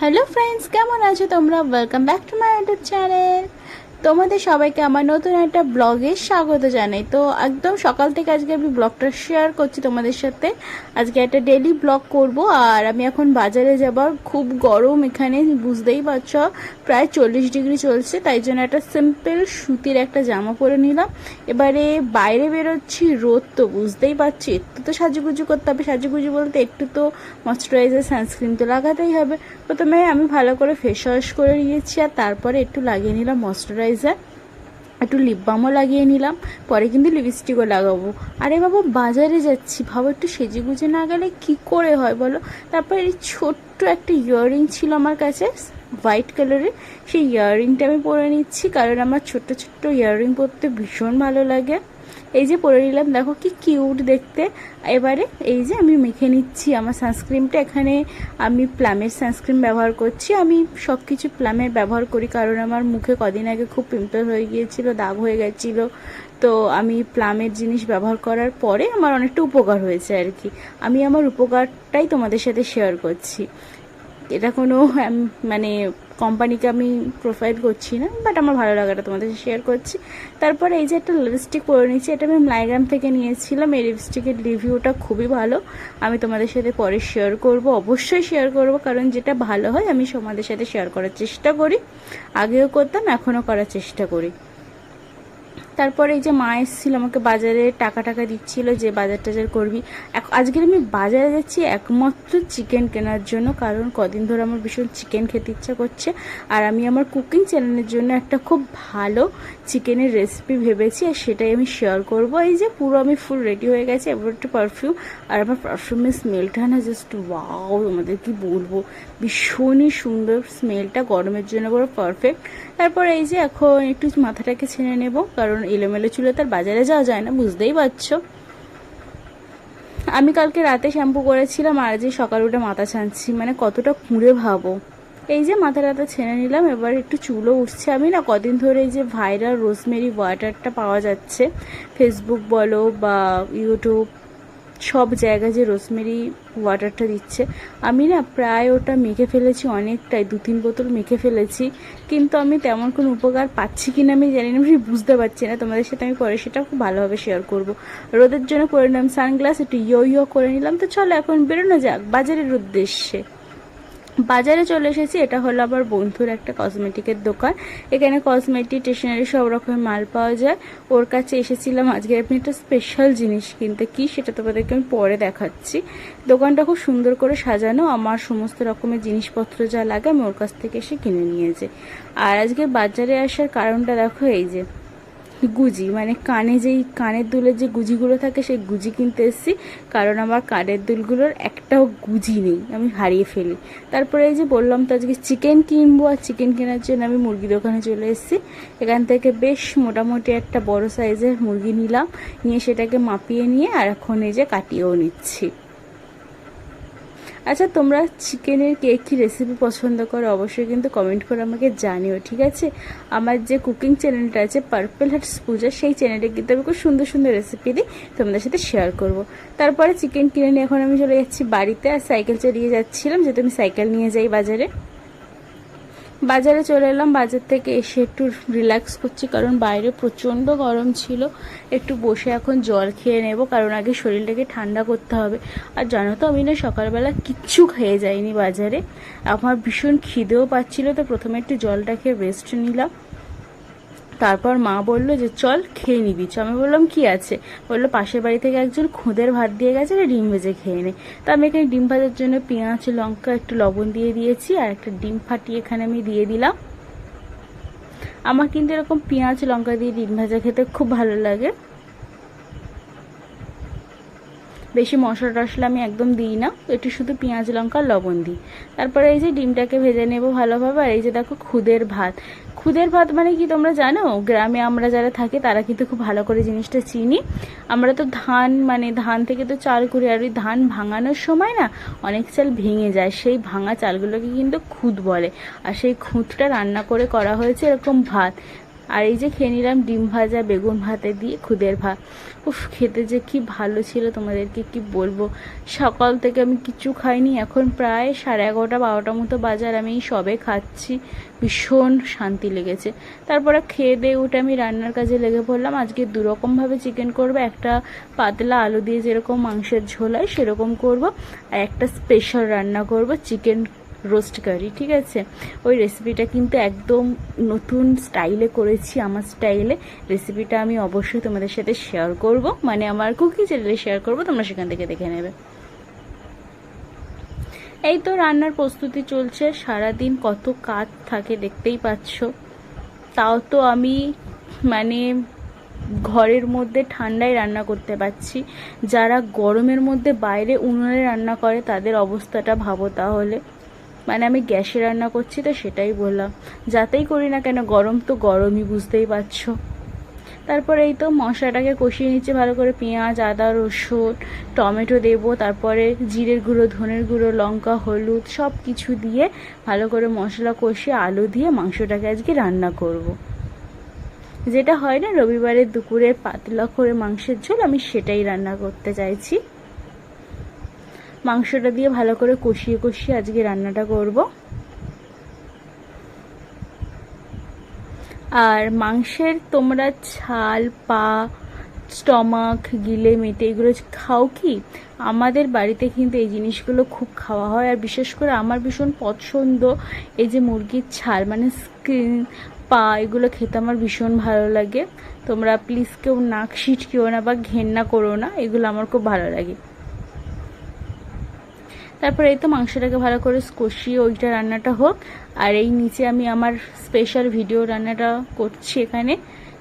Hello friends কেমন আছো তোমরা? Welcome back to my YouTube channel তোমাদের সবাইকে আমার নতুন একটা ব্লগে স্বাগত জানাই। তো একদম সকাল থেকে আজকে আমি ব্লগটা শেয়ার করছি তোমাদের সাথে। আজকে একটা ডেলি ব্লগ করব আর আমি এখন বাজারে যাবার খুব গরম এখানে, বুঝতেই পারছ? প্রায় চল্লিশ ডিগ্রি চলছে, তাই জন্য একটা সিম্পল সুতির একটা জামা পরে নিলাম। এবারে বাইরে বেরোচ্ছি, রোদ তো বুঝতেই পারছি, একটু তো সাজুগুজু করতে হবে। সাজুগুজু বলতে একটু তো ময়শ্চারাইজার সানস্ক্রিন তো লাগাতেই হবে। প্রথমে আমি ভালো করে ফেস ওয়াশ করে নিয়েছি আর তারপরে একটু লাগিয়ে নিলাম ময়শ্চারাইজার একটু লিপ বামও লাগিয়ে নিলাম, পরে কিন্তু লিপস্টিকও লাগাবো। আরে বাবা, বাজারে যাচ্ছি, ভাবো একটু সেজে গুজে না গেলে কী করে হয় বলো? তারপর এই ছোট্ট একটা ইয়াররিং ছিল আমার কাছে হোয়াইট কালারের সেই ইয়াররিংটা আমি পরে নিচ্ছি, কারণ আমার ছোট্ট ছোট্ট ইয়াররিং পরতে ভীষণ ভালো লাগে। এই যে পরে নিলাম, দেখো কি কিউট দেখতে। এবারে এই যে আমি মেখে নিচ্ছি আমার সানস্ক্রিনটা এখানে আমি প্লামের সানস্ক্রিন ব্যবহার করছি। আমি সব কিছু প্লামের ব্যবহার করি কারণ আমার মুখে কদিন আগে খুব পিম্পল হয়ে গিয়েছিল, দাগ হয়ে গেছিল। তো আমি প্লামের জিনিস ব্যবহার করার পরে আমার অনেকটা উপকার হয়েছে আর কি। আমি আমার উপকারটাই তোমাদের সাথে শেয়ার করছি। এটা কোনো মানে কোম্পানিকে আমি প্রোভাইড করছি না বাট আমার ভালো লাগাটা তোমাদের সাথে শেয়ার করছি। তারপরে এই যে একটা লিপস্টিক পরে নিয়েছি, এটা আমি মাইগ্রাম থেকে নিয়েছিলাম। এই লিপস্টিকের রিভিউটা খুবই ভালো। আমি তোমাদের সাথে পরে শেয়ার করব, অবশ্যই শেয়ার করব, কারণ যেটা ভালো হয়, আমি তোমাদের সাথে শেয়ার করার চেষ্টা করি। আগেও করতাম, এখনও করার চেষ্টা করি। তারপরে এই যে মা এসেছিল, আমাকে বাজারে টাকা টাকা দিচ্ছিল যে বাজার টাজার করবি। আজকের আমি বাজারে যাচ্ছি একমাত্র চিকেন কেনার জন্য, কারণ কদিন ধরে আমার ভীষণ চিকেন খেতে ইচ্ছা করছে। আর আমি আমার কুকিং চ্যানেলের জন্য একটা খুব ভালো চিকেনের রেসিপি ভেবেছি, আর সেটাই আমি শেয়ার করব। এই যে পুরো আমি ফুল রেডি হয়ে গেছে, এবার একটু পারফিউম আর আমার পারফিউমের স্মেলটা না জাস্ট ওয়াও আমাদের কি বলব? ভীষণই সুন্দর স্মেলটা গরমের জন্য পুরো পারফেক্ট তারপর এই যে এখন একটু মাথাটাকে ছেড়ে নেব, কারণ এলোমেলো চুলে তার বাজারে যাওয়া যায় না, বুঝতেই পারছ। আমি কালকে রাতে শ্যাম্পু করেছিলাম আর যে সকাল উঠে মাথা ছানছি মানে কতটা কুঁড়ে ভাবো। এই যে মাথা টাথা ছেড়ে নিলাম, এবার একটু চুলও উঠছে। আমি না কদিন ধরে এই যে ভাইরাল রোজমেরি ওয়াটারটা পাওয়া যাচ্ছে ফেসবুক বলো বা ইউটিউব সব জায়গায় যে রোজমেরি ওয়াটারটা দিচ্ছে, আমি না প্রায় ওটা মেখে ফেলেছি অনেকটাই, দু তিন বোতল মেখে ফেলেছি, কিন্তু আমি তেমন কোনো উপকার পাচ্ছি কি না আমি জানি না, আমি বুঝতে পারছি না, তোমাদের সাথে আমি পরে সেটা খুব ভালোভাবে শেয়ার করব। রোদের জন্য করে নিলাম সানগ্লাস, একটু ইয়ো ইয়ো করে নিলাম, তো চলো এখন বেরোনো যাক, বাজারের উদ্দেশ্যে। বাজারে চলে এসেছি, এটা হলো আমার বন্ধুর একটা কসমেটিকের দোকান। এখানে কসমেটিক স্টেশনারি সব রকমের মাল পাওয়া যায়। ওর কাছে এসেছিলাম, আজকে আপনি একটা স্পেশাল জিনিস কিনতে। কি সেটা তোমাদেরকে আমি পরে দেখাচ্ছি। দোকানটা খুব সুন্দর করে সাজানো, আমার সমস্ত রকমের জিনিসপত্র যা লাগে আমি ওর কাছ থেকে এসে কিনে নিয়েছি। আর আজকে বাজারে আসার কারণটা দেখো, এই যে গুজি মানে কানে যেই, কানের দুলের যে গুজিগুলো থাকে, সেই গুজি কিনতে এসেছি। কারণ আমার কানের দুলগুলোর একটাও গুজি নেই, আমি হারিয়ে ফেলি। তারপরে এই যে বললাম তো আজকে চিকেন কিনবো, আর চিকেন কেনার জন্য আমি মুরগি দোকানে চলে এসেছি। এখান থেকে বেশ মোটামুটি একটা বড় সাইজের মুরগি নিলাম, নিয়ে সেটাকে মাপিয়ে নিয়ে, আর এখন এই যে কাটিয়েও নিচ্ছি। আচ্ছা তোমরা চিকেনের কে কী রেসিপি পছন্দ করো? অবশ্যই কিন্তু কমেন্ট করে আমাকে জানিও, ঠিক আছে? আমার যে কুকিং চ্যানেলটা আছে পার্পেল হার্টস পূজা সেই চ্যানেলে কিন্তু আমি খুব সুন্দর সুন্দর রেসিপি দিই তোমাদের সাথে শেয়ার করব। তারপরে চিকেন কিনে নিয়ে এখন আমি চলে যাচ্ছি বাড়িতে, আর সাইকেল চালিয়ে যাচ্ছিলাম, যেহেতু আমি সাইকেল নিয়ে যাই বাজারে। বাজারে চলে এলাম। বাজার থেকে এসে একটু রিল্যাক্স করছি কারণ বাইরে প্রচণ্ড গরম ছিল। একটু বসে এখন জল খেয়ে নেব কারণ আগে শরীরটাকে ঠান্ডা করতে হবে। আর জানো তো, আমি না সকালবেলা কিচ্ছু খেয়ে যাইনি বাজারে। আমার ভীষণ খিদেও পাচ্ছিল, তো প্রথমে একটু জলটা খেয়ে রেস্ট নিলাম। তারপর মা বলল যে, চল খেয়ে নিবি। চ আমি বললাম, কি আছে? বলল, পাশের বাড়ি থেকে একজন খুঁদের ভাত দিয়ে গেছে আর ডিম ভেজে খেয়ে নে। তো আমি এখানে ডিম ভাজার জন্য পেঁয়াজ, লঙ্কা, একটু লবণ দিয়ে দিয়েছি, আর একটা ডিম ফাটিয়ে এখানে আমি দিয়ে দিলাম। আমার কিন্তু এরকম পেঁয়াজ, লঙ্কা দিয়ে ডিম ভাজা খেতে খুব ভালো লাগে। বেশি মশলা টশলা আমি একদম দিই না। একটু শুধু পেঁয়াজ, লঙ্কা, লবণ দিই। তারপরে এই যে ডিমটাকে ভেজে নেব ভালোভাবে, আর এই যে দেখো খুদের ভাত। খুদের ভাত মানে কি তোমরা জানো? গ্রামে আমরা যারা থাকি, তারা কিন্তু খুব ভালো করে জিনিসটা চিনি। আমরা তো ধান মানে ধান থেকে তো চাল করি আর ওই ধান ভাঙানোর সময় না অনেক চাল ভেঙে যায়। সেই ভাঙা চালগুলোকে কিন্তু খুদ বলে। আর সেই খুঁতটা রান্না করে করা হয়েছে এরকম ভাত। আর এই যে খেয়ে নিলাম ডিম ভাজা, বেগুন ভাতে দিয়ে খুদের ভাত। উফ, খেতে যে কি ভালো ছিল তোমাদেরকে কি বলব। সকাল থেকে আমি কিছু খাইনি, এখন প্রায় সাড়ে এগারোটা বারোটা মতো বাজার আমি সবে খাচ্ছি। ভীষণ শান্তি লেগেছে। তারপরে খেয়ে দিয়ে উঠে আমি রান্নার কাজে লেগে পড়লাম। আজকে দুরকমভাবে চিকেন করব, একটা পাতলা আলু দিয়ে যেরকম মাংসের ঝোল হয় সেরকম করব, আর একটা স্পেশাল রান্না করব চিকেন রোস্ট কারি, ঠিক আছে? ওই রেসিপিটা কিন্তু একদম নতুন স্টাইলে করেছি আমার স্টাইলে রেসিপিটা আমি অবশ্যই তোমাদের সাথে শেয়ার করব। মানে আমার কুকিং চ্যানেলে শেয়ার করব, তোমরা সেখান থেকে দেখে নেবে। এই তো রান্নার প্রস্তুতি চলছে। সারাদিন কত কাজ থাকে দেখতেই পাচ্ছ। তাও তো আমি মানে ঘরের মধ্যে ঠান্ডায় রান্না করতে পারছি। যারা গরমের মধ্যে বাইরে উনুনে রান্না করে, তাদের অবস্থাটা ভাবো তাহলে। মানে আমি গ্যাসে রান্না করছি তো সেটাই বললাম। যাতেই করি না কেন, গরম তো গরমই, বুঝতেই পারছ। তারপরে এই তো মশলাটাকে কষিয়ে নিচ্ছে ভালো করে, পেঁয়াজ, আদা, রসুন, টমেটো দেবো, তারপরে জিরের গুঁড়ো, ধনের গুঁড়ো, লঙ্কা, হলুদ সব কিছু দিয়ে ভালো করে মশলা কষিয়ে আলু দিয়ে মাংসটাকে আজকে রান্না করব। যেটা হয় না রবিবারের দুপুরে পাতলা করে মাংসের ঝোল, আমি সেটাই রান্না করতে চাইছি। মাংসটা দিয়ে ভালো করে কষিয়ে কষিয়ে আজকে রান্নাটা করব। আর মাংসের তোমরা ছাল, পা, স্টমাক, গিলে, মেটে এগুলো খাও কি? আমাদের বাড়িতে কিন্তু এই জিনিসগুলো খুব খাওয়া হয়। আর বিশেষ করে আমার ভীষণ পছন্দ এই যে মুরগির ছাল মানে স্কিন, পা, এগুলো খেতে আমার ভীষণ ভালো লাগে। তোমরা প্লিজ কেউ নাক সিট কেউ না বা ঘেন্না করো না, এগুলো আমার খুব ভালো লাগে। তারপর এই তো মাংসটাকে ভালো করে কষিয়ে ওইটা রান্নাটা হোক। আর এই নিচে আমি আমার স্পেশাল ভিডিও রান্নাটা করছি এখানে।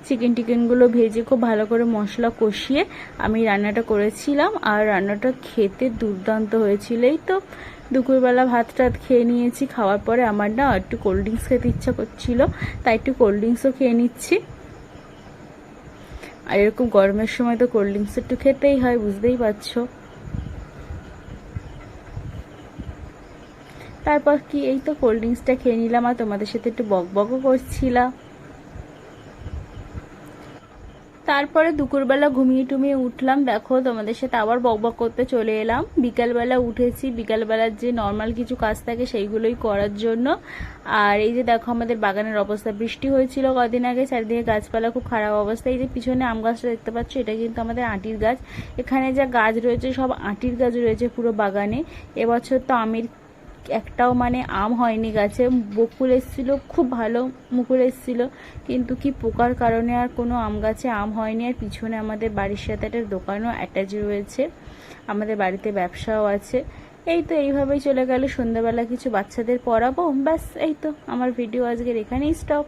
চিকেন টিকেনগুলো ভেজে খুব ভালো করে মশলা কষিয়ে আমি রান্নাটা করেছিলাম। আর রান্নাটা খেতে দুর্দান্ত হয়েছিল। এই তো দুপুরবেলা ভাত টাত খেয়ে নিয়েছি, খাওয়ার পরে আমার না একটু কোল্ড ড্রিঙ্কস খেতে ইচ্ছা করছিল, তাই একটু কোল্ড ড্রিঙ্কসও খেয়ে নিচ্ছি। আর এরকম গরমের সময় তো কোল্ড ড্রিঙ্কস একটু খেতেই হয়, বুঝতেই পারছ। তারপর কি, এই তো কোল্ড ড্রিঙ্কসটা খেয়ে নিলাম আর তোমাদের সাথে একটু বক বকও করছিলাম। তারপরে দুপুরবেলা ঘুমিয়ে টুমিয়ে উঠলাম, দেখো তোমাদের সাথে আবার বকবক করতে চলে এলাম। বিকালবেলা উঠেছি, বিকালবেলার যে নর্মাল কিছু কাজ থাকে সেইগুলোই করার জন্য। আর এই যে দেখো আমাদের বাগানের অবস্থা, বৃষ্টি হয়েছিল কদিন আগে, চারিদিকে গাছপালা, খুব খারাপ অবস্থা। এই যে পিছনে আম গাছটা দেখতে পাচ্ছ, এটা কিন্তু আমাদের আটির গাছ। এখানে যা গাছ রয়েছে, সব আটির গাছ রয়েছে পুরো বাগানে। এবছর তো আমের একটাও মানে আম হয়নি গাছে। বকুল এসেছিল, খুব ভালো মুকুল এসেছিল। কিন্তু কি পোকার কারণে আর কোনো আম গাছে আম হয়নি। আর পিছনে আমাদের বাড়ির সাথে একটা দোকানও অ্যাটাচ রয়েছে। আমাদের বাড়িতে ব্যবসাও আছে। এই তো এইভাবেই চলে গেল। সন্ধ্যাবেলা কিছু বাচ্চাদের পড়াবো। ব্যাস, এই তো। আমার ভিডিও আজকের এখানেই স্টপ